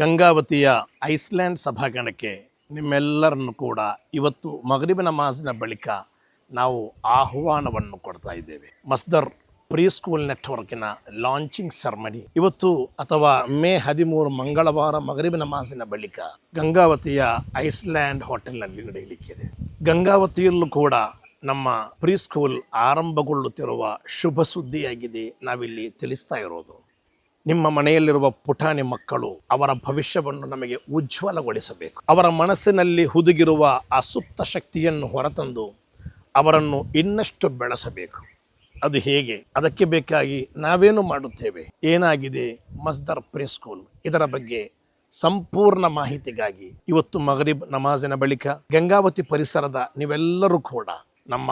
ಗಂಗಾವತಿಯ Iceland ಸಭಾಂಗಣಕ್ಕೆ ನಿಮ್ಮೆಲ್ಲರನ್ನು ಕೂಡ ಇವತ್ತು ಮಗರಿಬ ನಮಾಜಿನ ಬಳಿಕ ನಾವು ಆಹ್ವಾನವನ್ನು ಕೊಡ್ತಾ ಇದ್ದೇವೆ. ಮಸ್ದರ್ ಪ್ರೀ ಸ್ಕೂಲ್ ನೆಟ್ವರ್ಕಿನ ಲಾಂಚಿಂಗ್ ಸೆರ್ಮನಿ. ಇವತ್ತು ಅಥವಾ ಮೇ ಹದಿಮೂರು ಮಂಗಳವಾರ ಮಗರಿಬ ನಮಾಜಿನ ಬಳಿಕ ಗಂಗಾವತಿಯ ಐಸ್ಲ್ಯಾಂಡ್ ಹೋಟೆಲ್ನಲ್ಲಿ ನಡೆಯಲಿಕ್ಕಿದೆ. ಗಂಗಾವತಿಯಲ್ಲೂ ಕೂಡ ನಮ್ಮ ಪ್ರೀ ಸ್ಕೂಲ್ ಆರಂಭಗೊಳ್ಳುತ್ತಿರುವ ಶುಭ ಸುದ್ದಿಯಾಗಿದೆ. ನಾವಿಲ್ಲಿ ತಿಳಿಸ್ತಾ ಇರೋದು. ನಿಮ್ಮ ಮನೆಯಲ್ಲಿರುವ ಪುಟಾಣಿ ಮಕ್ಕಳು ಅವರ ಭವಿಷ್ಯವನ್ನು ನಮಗೆ ಉಜ್ವಲಗೊಳಿಸಬೇಕು. ಅವರ ಮನಸ್ಸಿನಲ್ಲಿ ಹುದುಗಿರುವ ಆ ಸುಪ್ತ ಶಕ್ತಿಯನ್ನು ಹೊರತಂದು ಅವರನ್ನು ಇನ್ನಷ್ಟು ಬೆಳೆಸಬೇಕು. ಅದು ಹೇಗೆ? ಅದಕ್ಕೆ ಬೇಕಾಗಿ ನಾವೇನು ಮಾಡುತ್ತೇವೆ? ಏನಾಗಿದೆ ಮಸ್ದರ್ ಪ್ರೀ ಸ್ಕೂಲ್ ಇದರ ಬಗ್ಗೆ ಸಂಪೂರ್ಣ ಮಾಹಿತಿಗಾಗಿ ಇವತ್ತು ಮಗರಿಬ್ ನಮಾಜಿನ ಬಳಿಕ ಗಂಗಾವತಿ ಪರಿಸರದ ನೀವೆಲ್ಲರೂ ಕೂಡ ನಮ್ಮ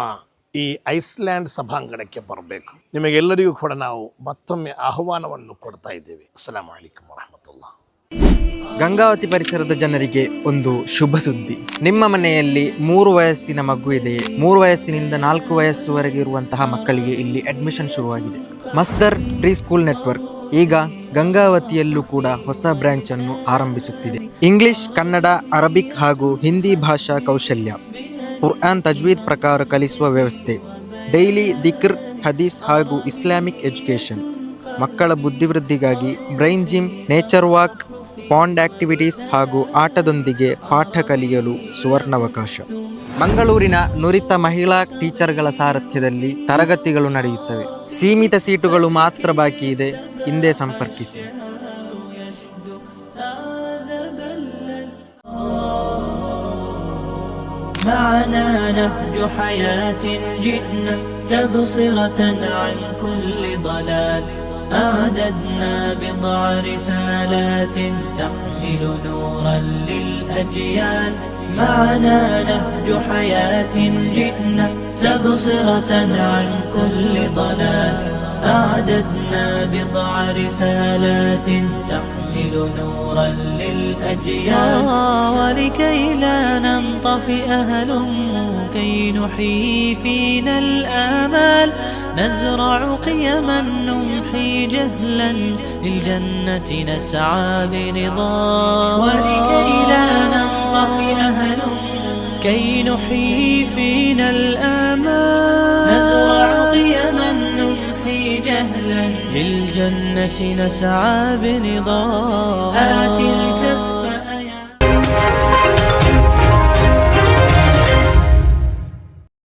ಈ ಐಸ್ಲ್ಯಾಂಡ್ ಸಭಾಂಗಣಕ್ಕೆ ಬರಬೇಕು. ನಿಮಗೆಲ್ಲರಿಗೂ ಕೂಡ ನಾವು ಮತ್ತೊಮ್ಮೆ ಆಹ್ವಾನವನ್ನು ಕೊಡ್ತಾ ಇದ್ದೇವೆ. ಅಸ್ಸಲಾಂ ವಲೈಕುಮ್ ವರಹಮತುಲ್ಲಾ. ಗಂಗಾವತಿ ಪರಿಸರದ ಜನರಿಗೆ ಒಂದು ಶುಭ ಸುದ್ದಿ. ನಿಮ್ಮ ಮನೆಯಲ್ಲಿ ಮೂರು ವಯಸ್ಸಿನ ಮಗು ಇದೆ. ಮೂರು ವಯಸ್ಸಿನಿಂದ ನಾಲ್ಕು ವಯಸ್ಸುವರೆಗೆ ಇರುವಂತಹ ಮಕ್ಕಳಿಗೆ ಇಲ್ಲಿ ಅಡ್ಮಿಷನ್ ಶುರುವಾಗಿದೆ. ಮಸ್ದರ್ ಪ್ರೀ ಸ್ಕೂಲ್ ನೆಟ್ವರ್ಕ್ ಈಗ ಗಂಗಾವತಿಯಲ್ಲೂ ಕೂಡ ಹೊಸ ಬ್ರಾಂಚ್ ಅನ್ನು ಆರಂಭಿಸುತ್ತಿದೆ. ಇಂಗ್ಲಿಷ್, ಕನ್ನಡ, ಅರಬಿಕ್ ಹಾಗೂ ಹಿಂದಿ ಭಾಷಾ ಕೌಶಲ್ಯ. ಕುರ್ಆನ್ ತಜ್ವೀದ್ ಪ್ರಕಾರ ಕಲಿಸುವ ವ್ಯವಸ್ಥೆ ಡೈಲಿ ದಿಕ್ರ್ ಹದೀಸ್ ಹಾಗೂ ಇಸ್ಲಾಮಿಕ್ ಎಜುಕೇಶನ್ ಮಕ್ಕಳ ಬುದ್ಧಿವೃದ್ಧಿಗಾಗಿ brain gym nature walk pond activities ಹಾಗೂ ಆಟದೊಂದಿಗೆ ಪಾಠ ಕಲಿಯಲು ಸುವರ್ಣಾವಕಾಶ ಮಂಗಳೂರಿನ ನುರಿತ ಮಹಿಳಾ ಟೀಚರ್ಗಳ ಸಾರಥ್ಯದಲ್ಲಿ ತರಗತಿಗಳು ನಡೆಯುತ್ತವೆ ಸೀಮಿತ ಸೀಟುಗಳು ಮಾತ್ರ ಬಾಕಿ ಇದೆ ಹಿಂದೆ ಸಂಪರ್ಕಿಸಿ معنا نهج حياة جئنا تبصرة عن كل ضلال. أعددنا بضع رسالات تحمل نورا للأجيال. معنا نهج حياة جئنا تبصرة عن كل ضلال. أعددنا بضع رسالات تحمل نورا للأجيال. ولكي لا ننطفئ هلم كي نحيي فينا الآمال. نزرع قيما نمحي جهلا. للجنة نسعى برضا. ولكي لا ننطفئ هلم كي نحيي فينا الآمال. جهلا للجنة نسعى برضا آت الكف